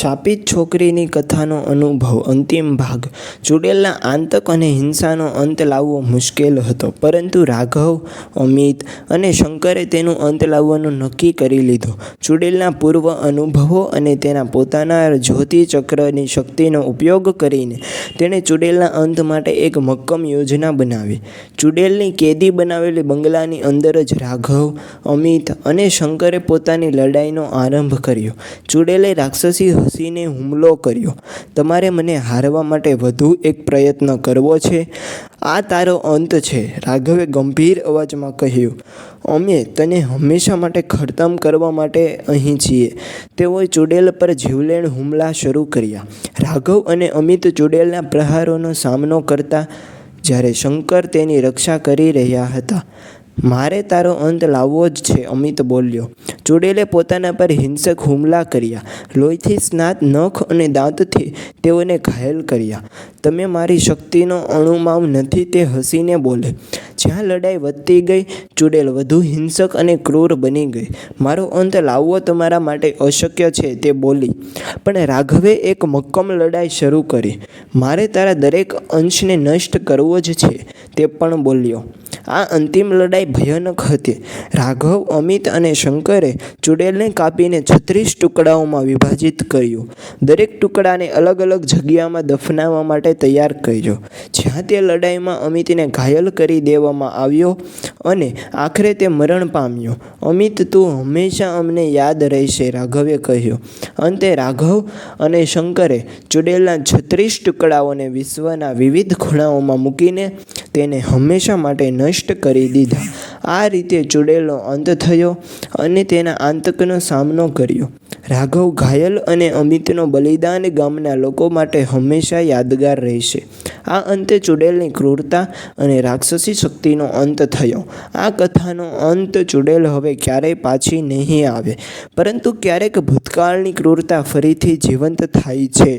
શાપિત છોકરીની કથાનો અનુભવ. અંતિમ ભાગ. ચૂડેલના આતંક અને હિંસાનો અંત લાવવો મુશ્કેલ હતો, પરંતુ રાઘવ, અમિત અને શંકરે તેનું અંત લાવવાનું નક્કી કરી લીધો. ચૂડેલના પૂર્વ અનુભવો અને તેના પોતાના જ્યોતિચક્રની શક્તિનો ઉપયોગ કરીને તેણે ચૂડેલના અંત માટે એક મક્કમ યોજના બનાવી. ચૂડેલની કેદી બનાવેલી બંગલાની અંદર જ રાઘવ, અમિત અને શંકરે પોતાની લડાઈનો આરંભ કર્યો. ચૂડેલે રાક્ષસી હસીને હુમલો કર્યો. તમારે મને હારવા માટે વધુ એક પ્રયત્ન કરવો છે? આ તારો અંત છે, રાઘવે ગંભીર અવાજમાં કહ્યું. અમે તને હંમેશા માટે ખડતમ કરવા માટે અહીં છીએ. તેઓએ ચૂડેલ પર જીવલેણ હુમલા શરૂ કર્યા. રાઘવ અને અમિત ચૂડેલના પ્રહારોનો સામનો કરતા જ્યારે શંકર તેની રક્ષા કરી રહ્યા હતા. મારે તારો અંત લાવવો જ છે, અમિત બોલ્યો. ચૂડેલે પોતાના પર હિંસક હુમલા કર્યા. લોહીથી સ્નાત નખ અને દાંતથી તેઓને ઘાયલ કર્યા. તમે મારી શક્તિનો અણુમાવ નથી, તે હસીને બોલે. જ્યાં લડાઈ વધતી ગઈ, ચૂડેલ વધુ હિંસક અને ક્રૂર બની ગઈ. મારો અંત લાવવો તમારા માટે અશક્ય છે, તે બોલી. પણ રાઘવે એક મક્કમ લડાઈ શરૂ કરી. મારે તારા દરેક અંશને નષ્ટ કરવો જ છે, તે પણ બોલ્યો. આ અંતિમ લડાઈ ભયાનક હતી. રાઘવ, અમિત અને શંકરે ચૂડેલને કાપીને છત્રીસ ટુકડાઓમાં વિભાજિત કર્યું. દરેક ટુકડાને અલગ અલગ જગ્યામાં દફનાવવા માટે તૈયાર કર્યો. જ્યાં તે લડાઈમાં અમિતને ઘાયલ કરી દેવામાં આવ્યો અને આખરે તે મરણ પામ્યો. અમિત, તું હંમેશા અમને યાદ રહેશે, રાઘવે કહ્યું. અંતે રાઘવ અને શંકરે ચૂડેલના છત્રીસ ટુકડાઓને વિશ્વના વિવિધ ખૂણાઓમાં મૂકીને તેને હંમેશા માટે નષ્ટ કરી દીધા. આ રીતે ચૂડેલનો અંત થયો અને તેના આતંકનો સામનો કર્યો. રાઘવ ઘાયલ અને અમિતનો બલિદાન ગામના લોકો માટે હંમેશા યાદગાર રહેશે. આ અંતે ચૂડેલની ક્રૂરતા અને રાક્ષસી શક્તિનો અંત થયો. આ કથાનો અંત ચૂડેલ હવે ક્યારેય પાછી નહીં આવે. પરંતુ ક્યારેક ભૂતકાળની ક્રૂરતા ફરીથી જીવંત થાય છે.